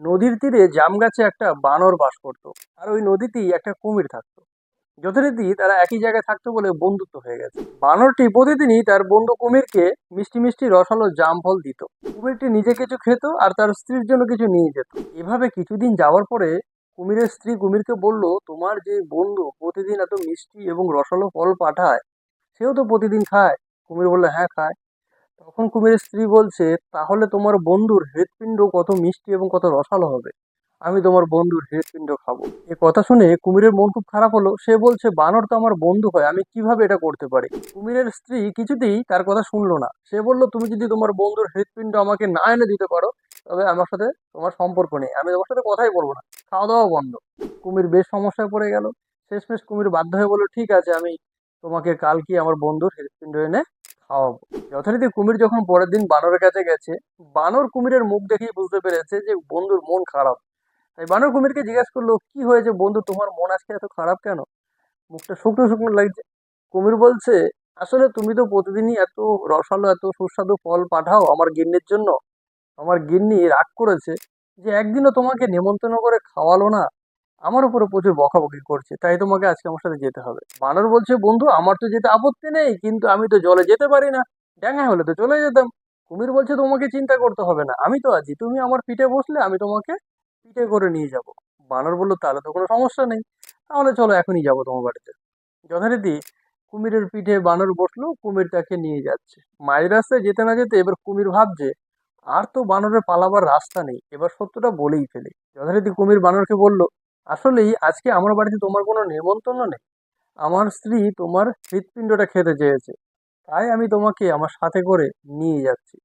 নদীর তীরে জাম গাছে একটা বানর বাস করতো। আর ওই নদীতেই একটা কুমির থাকতো। যথারীতি তারা একই জায়গায় থাকতো বলে বন্ধুত্ব হয়ে গেছে। বানরটি প্রতিদিনই তার বন্ধু কুমিরকে মিষ্টি মিষ্টি রসালো জাম ফল দিত। কুমিরটি নিজে কিছু খেত আর তার স্ত্রীর জন্য কিছু নিয়ে যেত। এভাবে কিছুদিন যাওয়ার পরে কুমিরের স্ত্রী কুমিরকে বলল, তোমার যে বন্ধু প্রতিদিন এত মিষ্টি এবং রসালো ফল পাঠায়, সেও তো প্রতিদিন খায়। কুমির বলল হ্যাঁ খায়। তখন কুমিরের স্ত্রী বলছে, তাহলে তোমার বন্ধুর হৃৎপিণ্ড কত মিষ্টি এবং কত রসালো হবে। আমি তোমার বন্ধুর হৃৎপিণ্ড খাব। এ কথা শুনে কুমিরের মন খুব খারাপ হলো। সে বলছে, বানর তো আমার বন্ধু হয়, আমি কীভাবে এটা করতে পারি? কুমিরের স্ত্রী কিছুতেই তার কথা শুনলো না। সে বলল, তুমি যদি তোমার বন্ধুর হৃৎপিণ্ড আমাকে না এনে দিতে পারো, তবে আমার সাথে তোমার সম্পর্ক নেই। আমি তোমার সাথে কথাই বলব না। খাওয়া দাওয়া বন্ধ। কুমির বেশ সমস্যায় পড়ে গেল। শেষমেশ কুমির বাধ্য হয়ে বলল, ঠিক আছে, আমি তোমাকে কালকে আমার বন্ধুর হৃৎপিণ্ড এনে খাওয়াবো যথারীতি কুমির যখন পরের দিন বানরের কাছে গেছে, বানর কুমিরের মুখ দেখেই বুঝতে পেরেছে যে বন্ধুর মন খারাপ। তাই বানর কুমিরকে জিজ্ঞেস করল, কি হয়েছে বন্ধু, তোমার মন আজকে এত খারাপ কেন? মুখটা শুকনো শুকনো লাগছে। কুমির বলছে, আসলে তুমি তো প্রতিদিনই এত রসালো, এত সুস্বাদু ফল পাঠাও আমার গিন্নির জন্য। আমার গিন্নি রাগ করেছে যে একদিনও তোমাকে নেমন্তন্ন করে খাওয়ালো না। আমার উপরে প্রচুর বকাবকি করছে, তাই তোমাকে আজকে আমার সাথে যেতে হবে। বানর বলছে, বন্ধু, আমার তো যেতে আপত্তি নেই, কিন্তু আমি তো জলে যেতে পারি না। ড্যাঙায় হলে তো চলে যেতাম। কুমির বলছে, তোমাকে চিন্তা করতে হবে না, আমি তো আছি। তুমি আমার পিঠে বসলে আমি তোমাকে পিঠে করে নিয়ে যাব। বানর বলল, তাহলে তো কোনো সমস্যা নেই। তাহলে চলো, এখনই যাব তোমার বাড়িতে। যথারীতি কুমিরের পিঠে বানর বসল, কুমির তাকে নিয়ে যাচ্ছে। মাঝ রাস্তায় যেতে না যেতে এবার কুমির ভাবছে, আর তো বানরের পালাবার রাস্তা নেই, এবার সত্যটা বলেই ফেলে। যথারীতি কুমির বানরকে বলল আসলেই আজকে আমার বাড়িতে তোমার কোনো নেমন্তন্ন নেই। আমার স্ত্রী তোমার হৃৎপিণ্ডটা খেতে চেয়েছে। তাই আমি তোমাকে আমার সাথে করে নিয়ে যাচ্ছি।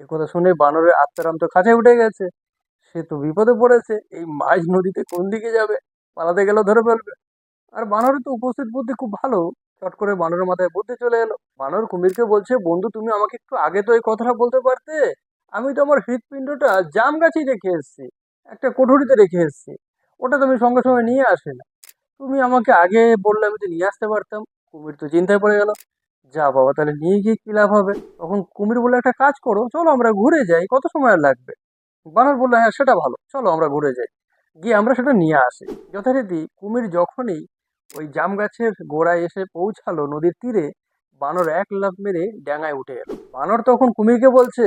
এ কথা শুনে বানরের আত্মারাম তো কাছে উঠে গেছে। সে তো বিপদে পড়েছে। এই মাঝ নদীতে কোন দিকে যাবে? পালাতে গেলেও ধরে ফেলবে। আর বানরের তো উপস্থিত বুদ্ধি খুব ভালো। চট করে বানরের মাথায় বুদ্ধি চলে এলো। বানর কুমিরকে বলছে, বন্ধু, তুমি আমাকে একটু আগে তো এই কথাটা বলতে পারতে? আমি তো আমার হৃৎপিণ্ডটা জাম গাছেই রেখে এসেছি। একটা কোঠরিতে রেখে এসেছি। ওটা তুমি সঙ্গে সঙ্গে নিয়ে আসে না। তুমি আমাকে আগে বললে আমি তো নিয়ে আসতে পারতাম, কুমির তো চিন্তায় পড়ে গেল। যা বাবা, তাহলে নিয়ে গিয়ে কী লাভ হবে? তখন কুমির বলে একটা কাজ করো, চলো আমরা ঘুরে যাই, কত সময় লাগবে? বানর বলল হ্যাঁ সেটা ভালো, চলো আমরা ঘুরে যাই। গিয়ে আমরা সেটা নিয়ে আসি। যথারীতি কুমির যখনই ওই জাম গাছের গোড়ায় এসে পৌঁছালো নদীর তীরে, বানর এক লাফ মেরে ড্যাঙায় উঠে এলো। বানর তখন কুমিরকে বলছে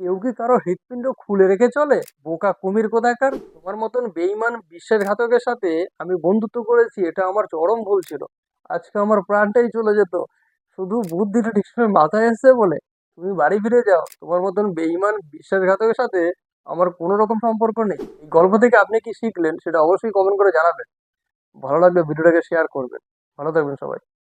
কেউ কি কারও হৃৎপিণ্ড খুলে রেখে চলে? বোকা কুমির কোথাকার? তোমার মতন বেইমান বিশ্বাসঘাতকের সাথে আমি বন্ধুত্ব করেছি, এটা আমার চরম ভুল ছিল। আজকে আমার প্রাণটাই চলে যেত। শুধু বুদ্ধিটা ঠিক সময় মাথায় এসছে বলে তুমি বাড়ি ফিরে যাও। তোমার মতন বেইমান বিশ্বাসঘাতকের সাথে আমার কোনো রকম সম্পর্ক নেই। এই গল্প থেকে আপনি কি শিখলেন, সেটা অবশ্যই কমেন্ট করে জানাবেন। ভালো লাগলে ভিডিওটাকে শেয়ার করবেন। ভালো থাকবেন সবাই।